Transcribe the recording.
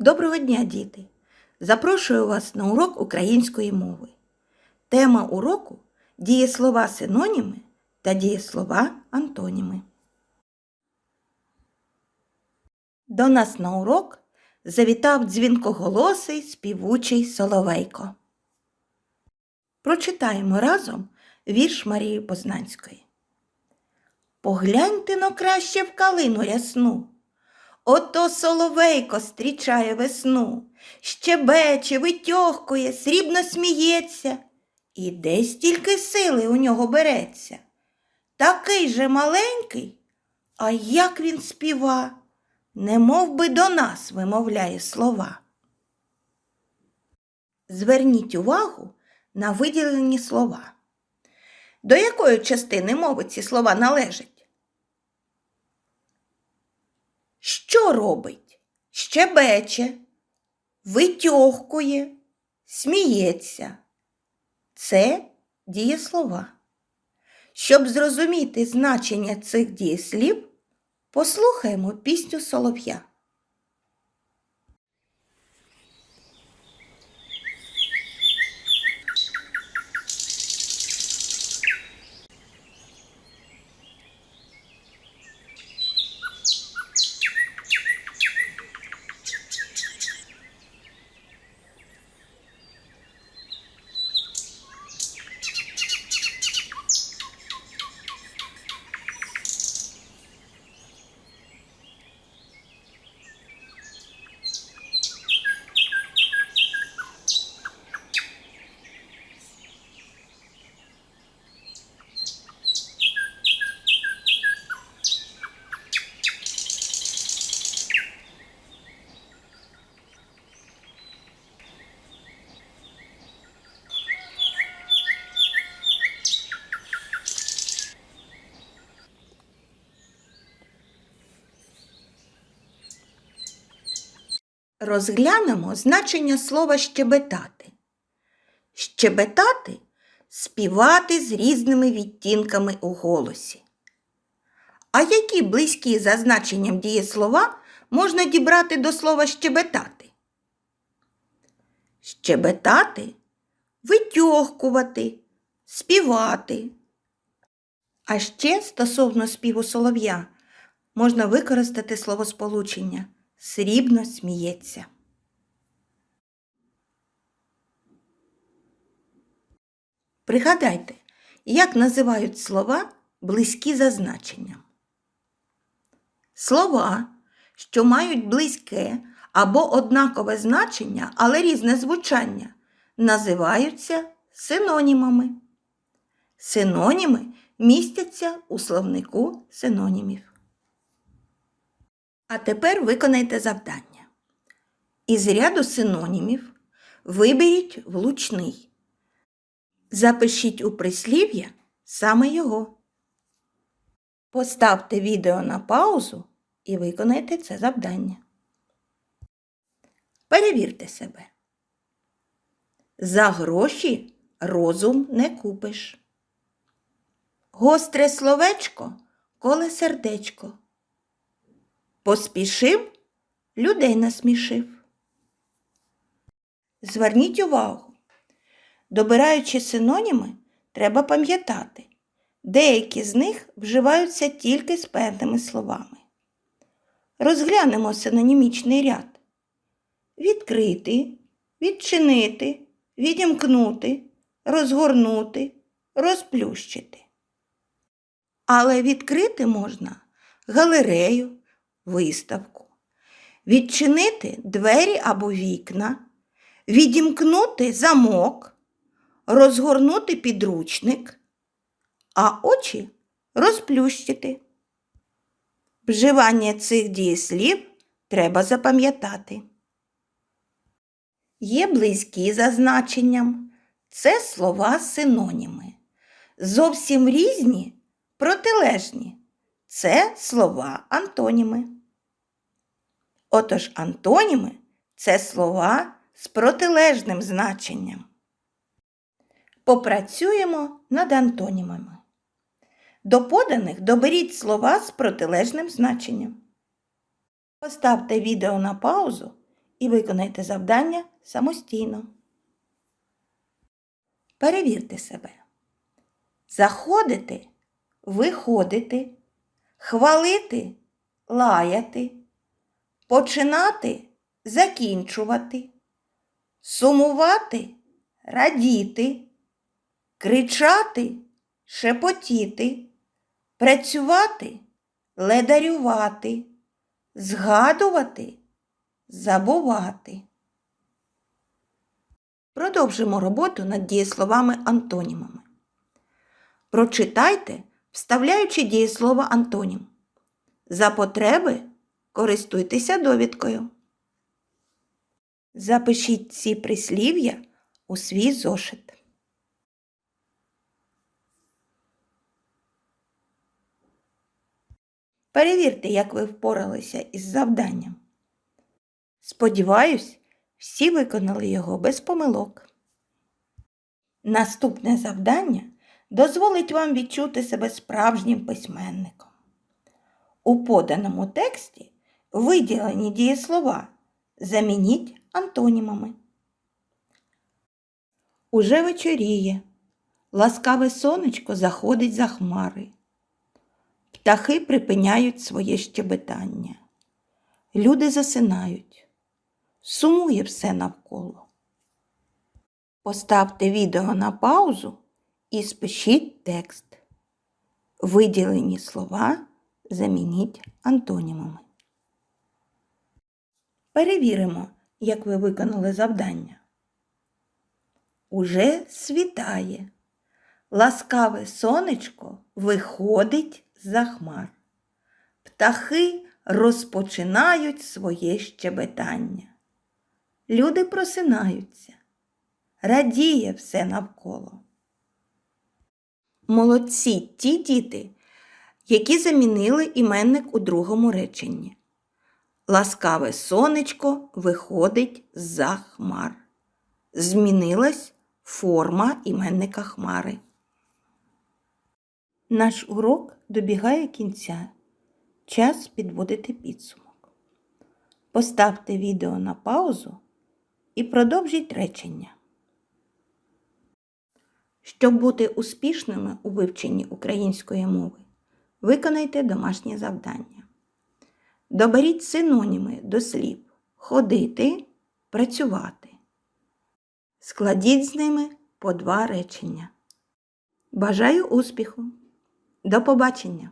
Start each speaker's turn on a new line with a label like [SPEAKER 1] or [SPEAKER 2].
[SPEAKER 1] Доброго дня, діти! Запрошую вас на урок української мови. Тема уроку дієслова синоніми та дієслова антоніми. До нас на урок завітав дзвінкоголосий співучий Соловейко. Прочитаємо разом вірш Марії Познанської. Погляньте но краще в калину рясну. Ото соловейко стрічає весну, щебече, витьохкує, срібно сміється, і десь тільки сили у нього береться. Такий же маленький, а як він співа, не би до нас вимовляє слова. Зверніть увагу на виділені слова. До якої частини мови ці слова належать? Що робить? Щебече, витьохкує, сміється. Це дієслова. Щоб зрозуміти значення цих дієслів, послухаємо пісню Солов'я. Розглянемо значення слова щебетати. Щебетати співати з різними відтінками у голосі. А які близькі за значенням дієслова можна дібрати до слова щебетати? Щебетати витьохкувати, співати. А ще стосовно співу солов'я можна використати словосполучення срібно сміється. Пригадайте, як називають слова близькі за значенням. Слова, що мають близьке або однакове значення, але різне звучання, називаються синонімами. Синоніми містяться у словнику синонімів. А тепер виконайте завдання. Із ряду синонімів виберіть влучний. Запишіть у прислів'я саме його. Поставте відео на паузу і виконайте це завдання. Перевірте себе. За гроші розум не купиш. Гостре словечко коле сердечко. Поспішив, людей насмішив. Зверніть увагу, добираючи синоніми, треба пам'ятати, деякі з них вживаються тільки з певними словами. Розглянемо синонімічний ряд. Відкрити, відчинити, відімкнути, розгорнути, розплющити. Але відкрити можна галерею, виставку, відчинити двері або вікна, відімкнути замок, розгорнути підручник, а очі розплющити. Вживання цих дієслів треба запам'ятати. Є близькі за значенням. Це слова синоніми. Зовсім різні, протилежні. Це слова антоніми. Отож антоніми це слова з протилежним значенням. Попрацюємо над антонімами. До поданих доберіть слова з протилежним значенням. Поставте відео на паузу і виконайте завдання самостійно. Перевірте себе. Заходити, виходити, хвалити, лаяти, починати, закінчувати, сумувати, радіти, кричати, шепотіти, працювати, ледарювати, згадувати, забувати. Продовжимо роботу над дієсловами-антонімами. Прочитайте, вставляючи дієслово антонім. За потреби користуйтеся довідкою. Запишіть ці прислів'я у свій зошит. Перевірте, як ви впоралися із завданням. Сподіваюсь, всі виконали його без помилок. Наступне завдання дозволить вам відчути себе справжнім письменником. У поданому тексті виділені дієслова замініть антонімами. Уже вечоріє. Ласкаве сонечко заходить за хмари. Птахи припиняють своє щебетання. Люди засинають. Сумує все навколо. Поставте відео на паузу і спишіть текст. Виділені слова замініть антонімами. Перевіримо, як ви виконали завдання. Уже світає. Ласкаве сонечко виходить за хмар. Птахи розпочинають своє щебетання. Люди просинаються. Радіє все навколо. Молодці ті діти, які замінили іменник у другому реченні. Ласкаве сонечко виходить за хмар. Змінилась форма іменника хмари. Наш урок добігає кінця. Час підводити підсумок. Поставте відео на паузу і продовжіть речення. Щоб бути успішними у вивченні української мови, виконайте домашнє завдання. Доберіть синоніми до слів ходити, працювати. Складіть з ними по два речення. Бажаю успіху! До побачення!